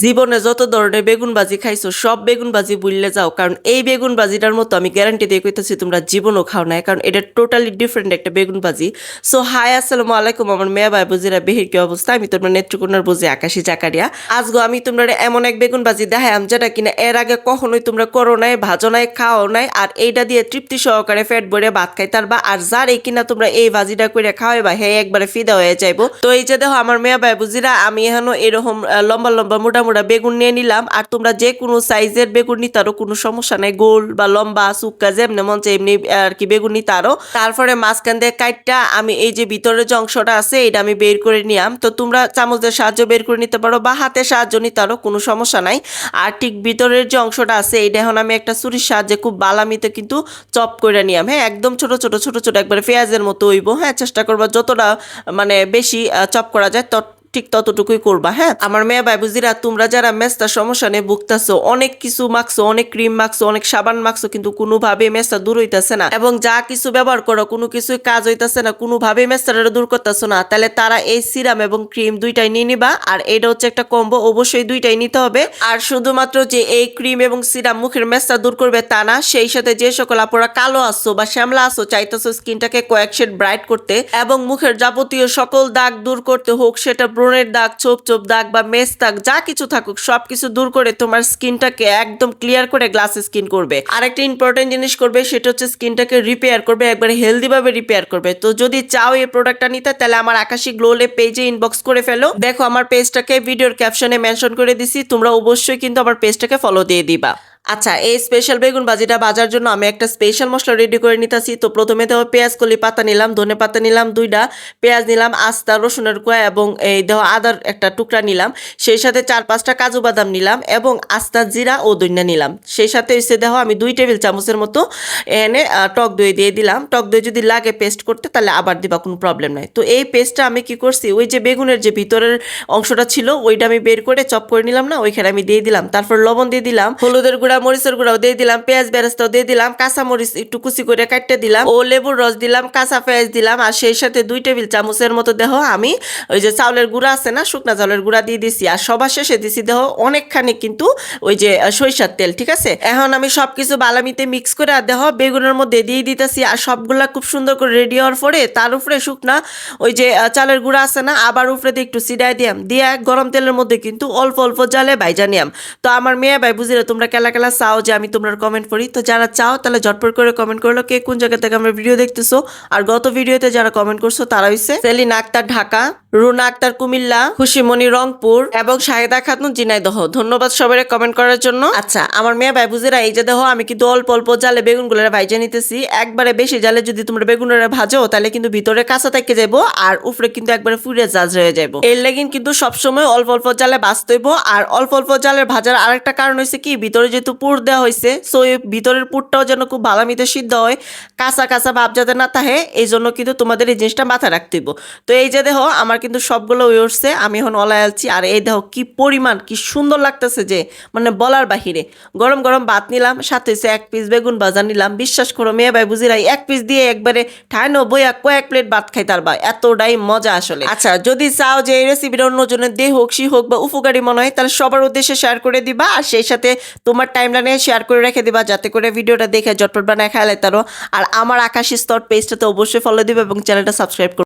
জীবনে যত ধরনের বেগুন ভাজি খাইছো, সব বেগুন ভাজি বুললে যাও। কারণ এই বেগুন ভাজিটার মতো আমি গ্যারান্টি দিয়ে কইতেছি, তোমরা জীবনও খাও না কারণ এটা টোটালি ডিফারেন্ট একটা বেগুন ভাজি সো হাই আসসালামু আলাইকুম। আমার মেয়া ভাই বুঝিরা, বেহির কি অবস্থা? আমি তোমরা নেত্রকোনার বুঝি, আকাশি, জাকারিয়া। আজগো আমি তোমরা এমন এক বেগুন ভাজি দেখাম যেটা কিনা এর আগে কখনোই তোমরা করো নাই, ভাজো নাই খাও নাই, আর এইটা দিয়ে তৃপ্তি সহকারে ফ্যাট ভরে ভাত খাইতার বা আর যার এই কিনা তোমরা এই ভাজিটা করে খাওয়াই বা হে একবারে ফিদা হয়ে যাইবো। তো এই যে দেখো, আমার মেয়া ভাই বুঝিরা, আমি এখনও এরকম লম্বা লম্বা মোটা মোটা বেগুন নিয়ে নিলাম। আর তোমরা যে কোনো সাইজের বেগুন নিতারও কোনো সমস্যা নাই। গোল বা লম্বা, সুক্কা, যেমনি মন চায়, এমনি আর কি বেগুন নিতারও তারপরে মাঝখান দিয়ে কাইটটা, আমি এই যে ভিতরের যে অংশটা আছে, এটা আমি বের করে নিলাম। তো তোমরা চামচের সাহায্য বের করে নিতে পারো বা হাতের সাহায্য নিতারও কোনো সমস্যা নাই। আর ঠিক ভিতরের যে অংশটা আছে, এটা এখন আমি একটা ছুরির সাহায্যে খুব বালামিতে কিন্তু চপ করে নিলাম। হ্যাঁ একদম ছোট ছোট ছোট ছোট, একবারে পেঁয়াজের মতো হইব। হ্যাঁ চেষ্টা করব যতটা মানে বেশি চপ করা যায়, তত ঠিক ততটুকুই করবা হ্যাঁ? আমার মেয়ে ভাই বুঝিরা, তোমরা যারা মেস্তার সমস্যা নিয়ে ভুগতেছো, অনেক কিছু মাখছো, অনেক ক্রিম মাখছো, অনেক সাবান মাখছো, কিন্তু কোনোভাবে মেস্তা দূর হইতাছে না। এবং যা কিছু ব্যবহার করো, কোনো কিছুই কাজ হইতাছে না কোনোভাবে মেস্তাটা দূর করতেছো না। তাহলে তারা এই সিরাম এবং ক্রিম দুইটাই নিয়ে নিবা, আর এটা হচ্ছে একটা কম্বো, অবশ্যই দুইটাই নিতে হবে। আর শুধুমাত্র যে এই ক্রিম এবং সিরাম মুখের মেস্তা দূর করবে তা না, সেই সাথে যে সকল আপুরা কালো আসছো বা শ্যামলা আসছো চাইতেছো স্কিনটাকে কয়েক শেড ব্রাইট করতে, এবং মুখের যাবতীয় সকল দাগ দূর করতে হোক, সেটা ব্রণের দাগ চোপ চোপ দাগ বা মেস দাগ, যা কিছু থাকুক, সবকিছু দূর করে তোমার স্কিনটাকে একদম ক্লিয়ার করে গ্লাস স্কিন করবে। আরেকটা ইম্পর্টেন্ট জিনিস করবে, সেটা হচ্ছে স্কিনটাকে রিপেয়ার করবে, একবারে হেলদি ভাবে রিপেয়ার করবে। তো যদি চাও এই প্রোডাক্টটা নিতে, তাহলে আমার আকাশি গ্লোলে পেজে ইনবক্স করে ফেলো। দেখো, আমার পেজটাকে ভিডিওর ক্যাপশনে মেনশন করে দিছি, তোমরা অবশ্যই কিন্তু আমার পেজটাকে ফলো দিয়ে দিবা। আচ্ছা এই স্পেশাল বেগুন ভাজিটা বাজার জন্য আমি একটা স্পেশাল মশলা রেডি করে নিতেছি। তো প্রথমে তো পেঁয়াজ কলি পাতা নিলাম, ধনে পাতা নিলাম দুইটা, পেঁয়াজ নিলাম, আস্তা, রসুনের কোয়া এবং এই দেহ আদার একটা টুকরা নিলাম। সেই সাথে চার পাঁচটা কাজু বাদাম নিলাম এবং আস্তা, জিরা ও দইনা নিলাম। সেই সাথে এসে দেখো আমি দুই টেবিল চামচের মতো এনে টক দই দিয়ে দিলাম। টক দই যদি লাগে পেস্ট করতে তাহলে আবার দিবা, কোনো প্রবলেম নাই। তো এই পেস্টটা আমি কি করছি, ওই যে বেগুনের যে ভিতরের অংশটা ছিল, ওইটা আমি বের করে চপ করে নিলাম না, ওইখানে আমি দিয়ে দিলাম। তারপর লবণ দিয়ে দিলাম। হলুদের গুঁড়া মরিচের গুঁড়াও দিয়ে দিলাম, পেঁয়াজ বেরেস্তাও দিয়ে দিলাম কাঁচা মরিচ একটু কুচি করে কাটতে দিলাম, ও লেবুর রস দিলাম, কাঁচা পেঁয়াজ দিলাম, আর সেই সাথে দুই টেবিল চামচের মতো দেহ আমি ওই যে চাউলের গুঁড়া আছে না, শুকনা চাউলের গুঁড়া দিয়ে দিছি, আর সবার শেষে দিছি দেহ অনেকখানি কিন্তু ওই যে সরিষার তেল, ঠিক আছে? এখন আমি সবকিছু বালামিতে মিক্স করে আর দেহ বেগুনের মধ্যে দিয়ে দিতেছি, আর সবগুলা খুব সুন্দর করে রেডি হওয়ার পরে তার উপরে শুকনা ওই যে চালের গুঁড়া আছে না, আবার উপরে দিয়ে একটু সিডাই দিয়াম, দিয়ে গরম তেলের মধ্যে কিন্তু অল্প অল্প জালে ভাইজা নিয়াম। তো আমার মেয়ে ভাই, বুঝিলে তোমরা কেলা কেলা চাও যে আমি তোমরা কমেন্ট করি তো যারা চাও তাহলে ঝটপট করে কমেন্ট করল কে কোন জায়গা থেকে আমার ভিডিও দেখতেছো। আর গত ভিডিওতে যারা কমেন্ট করছ তারা হইছে সেলিনা আক্তার ঢাকা, রুনা আক্তার কুমিল্লা, খুশিমণি রংপুর এবং শাহেদা খাতুন জিনাইদহ। ধন্যবাদ সবাই কমেন্ট করার জন্য। আচ্ছা আমার মেয়ে ভাই বুঝিরা এই যে দেখো, আমি কিন্তু অল্প অল্প জালে বেগুনগুলো ভাইজা নিতেছি। একবারে বেশি জালে যদি তোমরা বেগুনের ভাজো, তাহলে কিন্তু ভিতরে কাঁচা থেকে যাব আর উপরে কিন্তু একবারে ফুরে জাজ হয়ে যাব এর লাগিন কিন্তু সবসময় অল্প অল্প জালে ভাজতে হইব। আর অল্প অল্প জালের ভাজার আরেকটা কারণ হয়েছে কি, ভিতরে যেহেতু পুর দেওয়া হয়েছে সো এই ভিতরের পুরটাও যেন খুব ভালো মিতে সিদ্ধ হয়, কাঁচা কাঁচা ভাব যাতে না থাকে, এই জন্য কিন্তু তোমাদের এই জিনিসটা মাথায় রাখতে হইব। তো এই যে দেখো, আমার কিন্তু সবগুলো হয়ে উঠছে, আমি এখন অলায় আলছি, আর এই দেখো কি পরিমাণ, কি সুন্দর লাগতেছে যে মানে বলার বাহিরে। গরম গরম ভাত নিলাম, সাথে হচ্ছে এক পিস বেগুন ভাজা নিলাম, বিশ্বাস করো মেয়ে ভাই বুঝিরাই এক পিস দিয়ে একবারে ঠাইনো বইয়া কয়েক প্লেট ভাত খাই তার বা এতটাই মজা আসলে। আচ্ছা যদি চাও যে এই রেসিপিটা অন্যজনের দেহ হোক, সি হোক বা উপকারী মনে হয়, তাহলে সবার উদ্দেশ্যে শেয়ার করে দিবা, আর সেই সাথে তোমার টাইমলাইনে শেয়ার করে রেখে দিবা, যাতে করে ভিডিওটা দেখে জটপট বানায় খেয়ালে তারও। আর আমার আকাশ স্তর পেজটাতে অবশ্যই ফলো দিবে এবং চ্যানেলটা সাবস্ক্রাইব